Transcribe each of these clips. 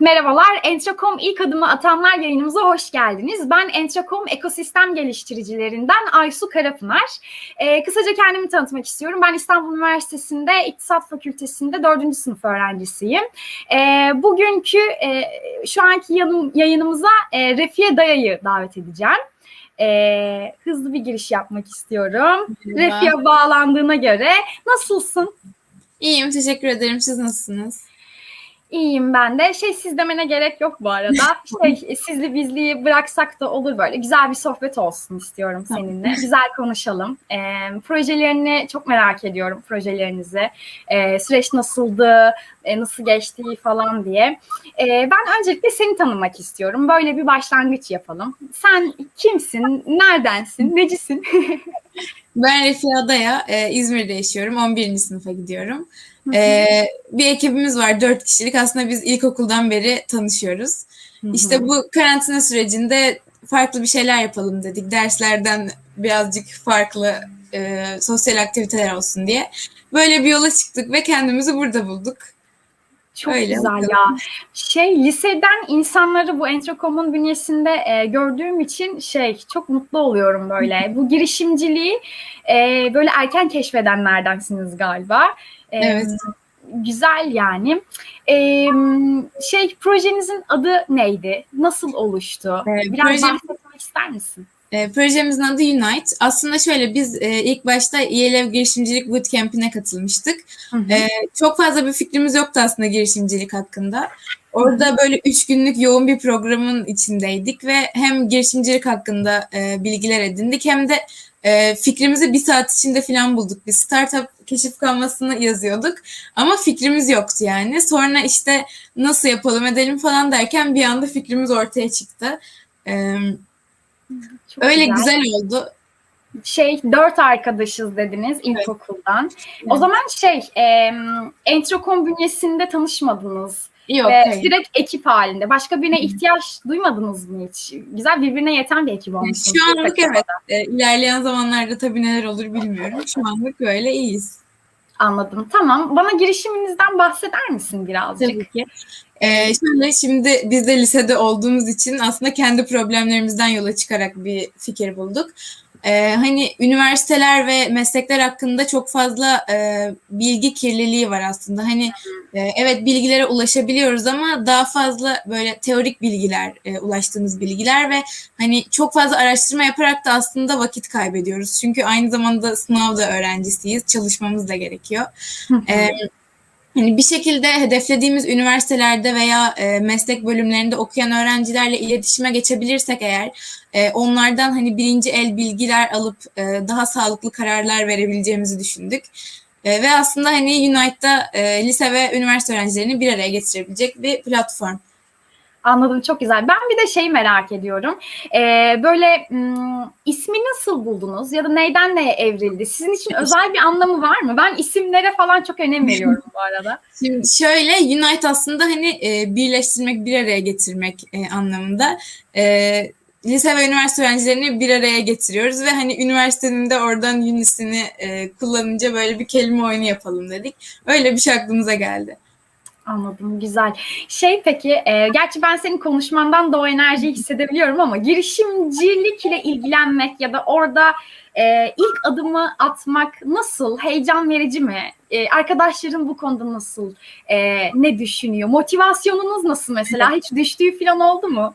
Merhabalar, Entracom ilk adımı atanlar yayınımıza hoş geldiniz. Ben Entracom ekosistem geliştiricilerinden Aysu Karapınar. Ee, kısaca kendimi tanıtmak istiyorum. Ben İstanbul Üniversitesi'nde İktisat Fakültesi'nde dördüncü sınıf öğrencisiyim. Ee, bugünkü e, şu anki yanım, yayınımıza e, Refiye Daya'yı davet edeceğim. Ee, hızlı bir giriş yapmak istiyorum. Refiye bağlandığına göre nasılsın? İyiyim, teşekkür ederim. Siz nasılsınız? İyiyim ben de. Şey siz demene gerek yok bu arada. Şey sizli bizliyi bıraksak da olur böyle. Güzel bir sohbet olsun istiyorum seninle. Güzel konuşalım. Ee, projelerini çok merak ediyorum projelerinizi. Ee, süreç nasıldı, e, nasıl geçtiği falan diye. Ee, ben öncelikle seni tanımak istiyorum. Böyle bir başlangıç yapalım. Sen kimsin, neredensin, necisin? Ben Refia Adaya, e, İzmir'de yaşıyorum. 11. sınıfa gidiyorum. E, bir ekibimiz var, 4 kişilik. Aslında biz ilkokuldan beri tanışıyoruz. İşte bu karantina sürecinde farklı bir şeyler yapalım dedik. Derslerden birazcık farklı e, sosyal aktiviteler olsun diye. Böyle bir yola çıktık ve kendimizi burada bulduk. Çok Öyle güzel bakalım. ya. Şey liseden insanları bu Entrocom'un bünyesinde e, gördüğüm için şey çok mutlu oluyorum böyle. bu girişimciliği e, böyle erken keşfedenlerdensiniz galiba. E, Evet. Güzel yani. E, şey projenizin adı neydi? Nasıl oluştu? E, Biraz proje- bahsetmek ister misin? E, projemizin adı Unite. Aslında şöyle biz e, ilk başta ELEV Girişimcilik Bootcamp'ine katılmıştık. E, çok fazla bir fikrimiz yoktu aslında girişimcilik hakkında. Orada böyle üç günlük yoğun bir programın içindeydik ve hem girişimcilik hakkında e, bilgiler edindik hem de e, fikrimizi bir saat içinde falan bulduk. Biz startup keşif kalmasını yazıyorduk ama fikrimiz yoktu yani. Sonra işte nasıl yapalım edelim falan derken bir anda fikrimiz ortaya çıktı. E, Çok öyle güzel oldu. şey dört arkadaşız dediniz ilkokuldan. O zaman şey e, Entrocom bünyesinde tanışmadınız Yok, ve hayır. direkt ekip halinde. Başka birine ihtiyaç duymadınız mı hiç? Güzel birbirine yeten bir ekip olmuşsunuz. Şu anlık evet. E, ilerleyen zamanlarda tabii neler olur bilmiyorum. Şu anlık böyle iyiyiz. Anladım. Tamam. Bana girişiminizden bahseder misin birazcık? Tabii ki. E, şöyle şimdi biz de lisede olduğumuz için aslında kendi problemlerimizden yola çıkarak bir fikir bulduk. E, hani üniversiteler ve meslekler hakkında çok fazla e, bilgi kirliliği var aslında. Hani e, evet bilgilere ulaşabiliyoruz ama daha fazla böyle teorik bilgiler, e, ulaştığımız bilgiler ve hani çok fazla araştırma yaparak da aslında vakit kaybediyoruz. Çünkü aynı zamanda sınavda öğrencisiyiz, çalışmamız da gerekiyor. Ee, hani bir şekilde hedeflediğimiz üniversitelerde veya e, meslek bölümlerinde okuyan öğrencilerle iletişime geçebilirsek eğer e, onlardan hani birinci el bilgiler alıp e, daha sağlıklı kararlar verebileceğimizi düşündük. E, ve aslında hani Unite'da e, lise ve üniversite öğrencilerini bir araya getirebilecek bir platform. Anladım. Çok güzel. Ben bir de şey merak ediyorum. Ee, böyle m, ismi nasıl buldunuz? Ya da neyden neye evrildi? Sizin için özel bir anlamı var mı? Ben isimlere falan çok önem veriyorum bu arada. Şimdi şöyle Unite aslında hani e, birleştirmek, bir araya getirmek e, anlamında. E, lise ve üniversite öğrencilerini bir araya getiriyoruz ve hani üniversitenin de oradan unisini e, kullanınca böyle bir kelime oyunu yapalım dedik. Öyle bir şey aklımıza geldi. Anladım, güzel. Şey peki, e, gerçi ben senin konuşmandan da o enerjiyi hissedebiliyorum ama girişimcilikle ilgilenmek ya da orada e, ilk adımı atmak nasıl? Heyecan verici mi? E, arkadaşların bu konuda nasıl? E, ne düşünüyor? Motivasyonunuz nasıl mesela? Hiç düştüğü falan oldu mu?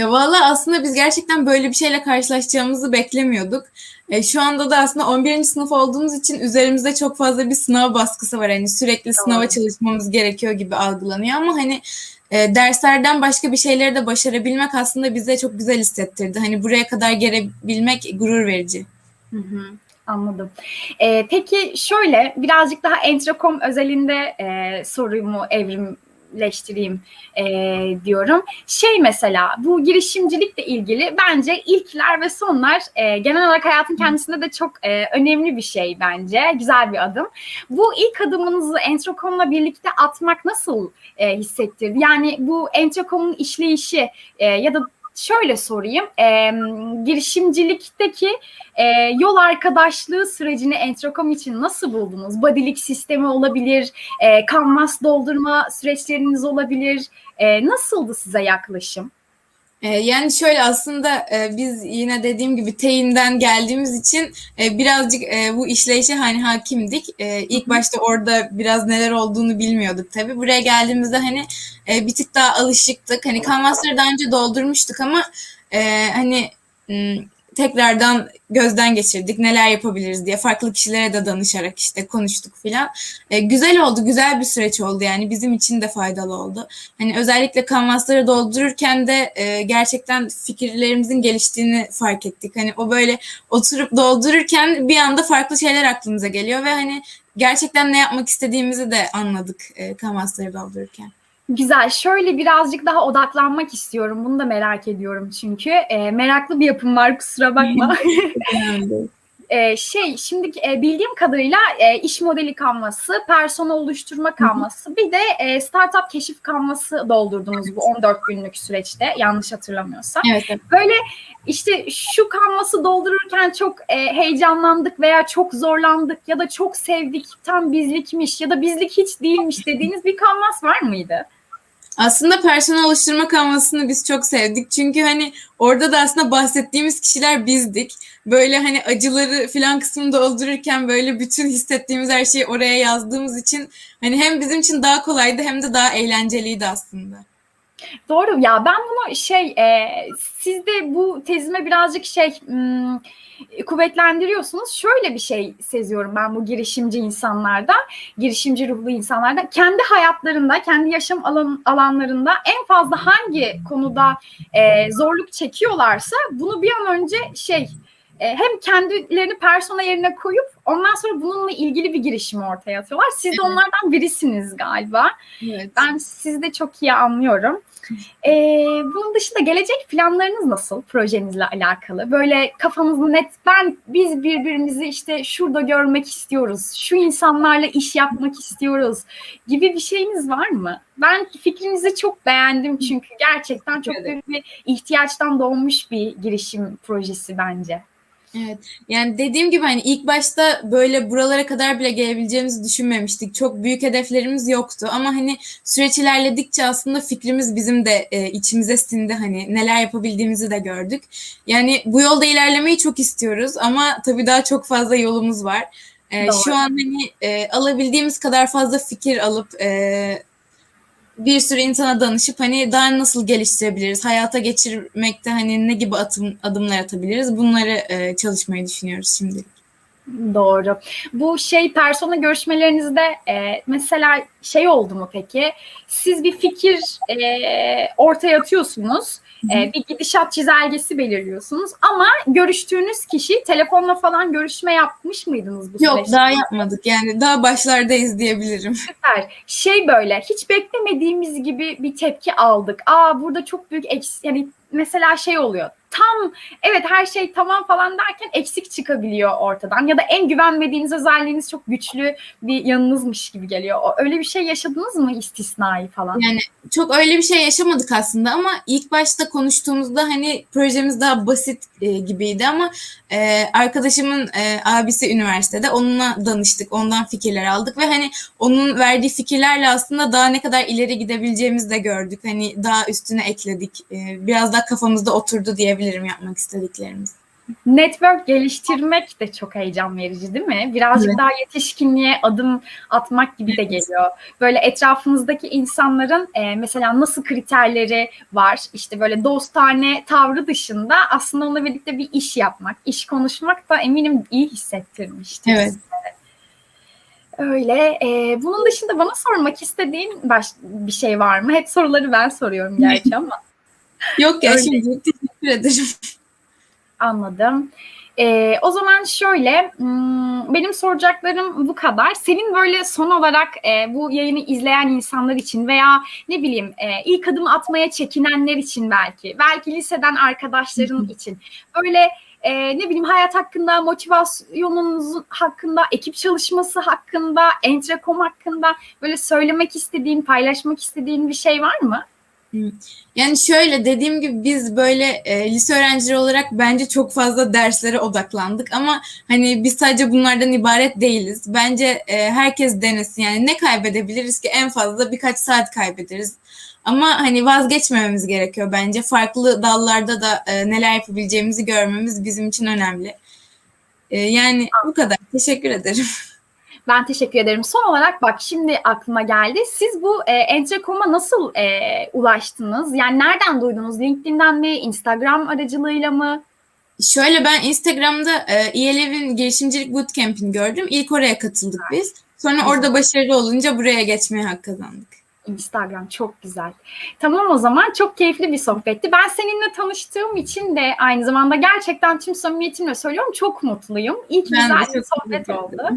Ya valla aslında biz gerçekten böyle bir şeyle karşılaşacağımızı beklemiyorduk. E, şu anda da aslında 11. sınıf olduğumuz için üzerimizde çok fazla bir sınav baskısı var. Hani sürekli sınava Doğru. çalışmamız gerekiyor gibi algılanıyor ama hani e, derslerden başka bir şeyleri de başarabilmek aslında bize çok güzel hissettirdi. Hani buraya kadar gelebilmek gurur verici. Hı hı, anladım. Ee, peki şöyle birazcık daha Entrocom özelinde e, sorumu evrimleştireyim e, diyorum. Şey mesela bu girişimcilikle ilgili bence ilkler ve sonlar e, genel olarak hayatın kendisinde de çok e, önemli bir şey bence. Güzel bir adım. Bu ilk adımınızı Entrocom'la birlikte atmak nasıl e, hissettirdi? Yani bu Entrocom'un işleyişi e, ya da şöyle sorayım. E, girişimcilikteki e, yol arkadaşlığı sürecini Entrocom için nasıl buldunuz? Bodylik sistemi olabilir, e, kanvas doldurma süreçleriniz olabilir. E, nasıldı size yaklaşım? Ee, yani şöyle aslında e, biz yine dediğim gibi teyinden geldiğimiz için e, birazcık e, bu işleyişe hani hakimdik. İlk başta orada biraz neler olduğunu bilmiyorduk tabii. Buraya geldiğimizde hani bir tık daha alışıktık. Hani kanvasları daha önce doldurmuştuk ama hani tekrardan gözden geçirdik neler yapabiliriz diye farklı kişilere de danışarak işte konuştuk filan. E, güzel oldu, güzel bir süreç oldu yani bizim için de faydalı oldu. Hani özellikle kanvasları doldururken de e, gerçekten fikirlerimizin geliştiğini fark ettik. Hani o böyle oturup doldururken bir anda farklı şeyler aklımıza geliyor ve hani gerçekten ne yapmak istediğimizi de anladık e, kanvasları doldururken. Güzel. Şöyle birazcık daha odaklanmak istiyorum. Bunu da merak ediyorum çünkü. E, meraklı bir yapım var kusura bakma. e, şey şimdi e, bildiğim kadarıyla e, iş modeli kanvası, persona oluşturma kanvası, bir de e, startup keşif kanvası doldurdunuz bu 14 günlük süreçte yanlış hatırlamıyorsam. Evet, evet. Böyle işte şu kanvası doldururken çok e, heyecanlandık veya çok zorlandık ya da çok sevdik tam bizlikmiş ya da bizlik hiç değilmiş dediğiniz bir kanvas var mıydı? Aslında personel oluşturma kanvasını biz çok sevdik. Çünkü hani orada da aslında bahsettiğimiz kişiler bizdik. Böyle hani acıları filan kısmını doldururken böyle bütün hissettiğimiz her şeyi oraya yazdığımız için hani hem bizim için daha kolaydı hem de daha eğlenceliydi aslında. Doğru ya ben bunu şey e, siz de bu tezime birazcık şey hmm, kuvvetlendiriyorsunuz. Şöyle bir şey seziyorum ben bu girişimci insanlarda, girişimci ruhlu insanlarda. Kendi hayatlarında, kendi yaşam alan, alanlarında en fazla hangi konuda e, zorluk çekiyorlarsa bunu bir an önce şey hem kendilerini persona yerine koyup ondan sonra bununla ilgili bir girişim ortaya atıyorlar. Siz de onlardan birisiniz galiba. Evet. Ben sizi de çok iyi anlıyorum. Ee, bunun dışında gelecek planlarınız nasıl projenizle alakalı? Böyle kafanızda net ben biz birbirimizi işte şurada görmek istiyoruz. Şu insanlarla iş yapmak istiyoruz gibi bir şeyiniz var mı? Ben fikrinizi çok beğendim çünkü gerçekten çok büyük bir ihtiyaçtan doğmuş bir girişim projesi bence. Evet. Yani dediğim gibi hani ilk başta böyle buralara kadar bile gelebileceğimizi düşünmemiştik. Çok büyük hedeflerimiz yoktu ama hani süreç ilerledikçe aslında fikrimiz bizim de e, içimize sindi hani neler yapabildiğimizi de gördük. Yani bu yolda ilerlemeyi çok istiyoruz ama tabii daha çok fazla yolumuz var. E, Doğru. şu an hani e, alabildiğimiz kadar fazla fikir alıp e, bir sürü insana danışıp hani daha nasıl geliştirebiliriz, hayata geçirmekte hani ne gibi atım, adımlar atabiliriz bunları e, çalışmayı düşünüyoruz şimdilik. Doğru. Bu şey persona görüşmelerinizde e, mesela şey oldu mu peki? Siz bir fikir e, ortaya atıyorsunuz. E, bir gidişat çizelgesi belirliyorsunuz ama görüştüğünüz kişi telefonla falan görüşme yapmış mıydınız bu Yok süreçte? daha yapmadık yani daha başlardayız diyebilirim. Süper. Şey böyle hiç beklemediğimiz gibi bir tepki aldık. Aa burada çok büyük eks yani mesela şey oluyor. Tam evet her şey tamam falan derken eksik çıkabiliyor ortadan ya da en güvenmediğiniz özelliğiniz çok güçlü bir yanınızmış gibi geliyor. Öyle bir şey yaşadınız mı istisnai falan? Yani çok öyle bir şey yaşamadık aslında ama ilk başta konuştuğumuzda hani projemiz daha basit e, gibiydi ama e, arkadaşımın e, abisi üniversitede onunla danıştık, ondan fikirler aldık ve hani onun verdiği fikirlerle aslında daha ne kadar ileri gidebileceğimizi de gördük. Hani daha üstüne ekledik. E, biraz daha kafamızda oturdu diyebilirim yapmak istediklerimiz. Network geliştirmek de çok heyecan verici değil mi? Birazcık Evet. daha yetişkinliğe adım atmak gibi de geliyor. Böyle etrafınızdaki insanların e, mesela nasıl kriterleri var? İşte böyle dostane tavrı dışında aslında onunla birlikte bir iş yapmak, iş konuşmak da eminim iyi hissettirmiştir. Evet. Öyle. E, bunun dışında bana sormak istediğin baş, bir şey var mı? Hep soruları ben soruyorum gerçi ama. Yok ya Öyle. şimdi teşekkür ederim. Anladım. Ee, o zaman şöyle, hmm, benim soracaklarım bu kadar. Senin böyle son olarak e, bu yayını izleyen insanlar için veya ne bileyim e, ilk adım atmaya çekinenler için belki, belki liseden arkadaşların için böyle e, ne bileyim hayat hakkında, motivasyonunuz hakkında, ekip çalışması hakkında, Entrekom hakkında böyle söylemek istediğin, paylaşmak istediğin bir şey var mı? Yani şöyle dediğim gibi biz böyle e, lise öğrencileri olarak bence çok fazla derslere odaklandık ama hani biz sadece bunlardan ibaret değiliz. Bence e, herkes denesin yani ne kaybedebiliriz ki en fazla birkaç saat kaybederiz. Ama hani vazgeçmememiz gerekiyor bence. Farklı dallarda da e, neler yapabileceğimizi görmemiz bizim için önemli. E, yani bu kadar. Teşekkür ederim. Ben teşekkür ederim. Son olarak bak şimdi aklıma geldi. Siz bu e, Entrecom'a nasıl e, ulaştınız? Yani nereden duydunuz? LinkedIn'den mi? Instagram aracılığıyla mı? Şöyle ben Instagram'da e, ELEV'in girişimcilik bootcamp'ini gördüm. İlk oraya katıldık biz. Sonra orada başarılı olunca buraya geçmeye hak kazandık. Instagram çok güzel. Tamam o zaman çok keyifli bir sohbetti. Ben seninle tanıştığım için de aynı zamanda gerçekten tüm samimiyetimle söylüyorum çok mutluyum. İlk Ben güzel bir sohbet oldu.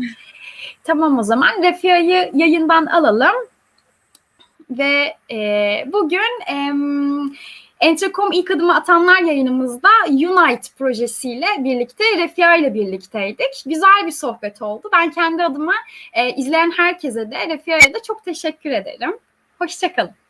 Tamam o zaman Refia'yı yayından alalım. Ve e, bugün e, Entrecom ilk adımı atanlar yayınımızda Unite projesiyle birlikte Refia ile birlikteydik. Güzel bir sohbet oldu. Ben kendi adıma e, izleyen herkese de Refia'ya da çok teşekkür ederim. Hoşçakalın.